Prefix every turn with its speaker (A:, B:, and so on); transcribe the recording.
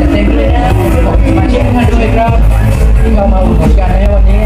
A: จะเต็มเลยนะมาเช็คกันด้วยครับที่เามาอุดหนุนกันในวันนี้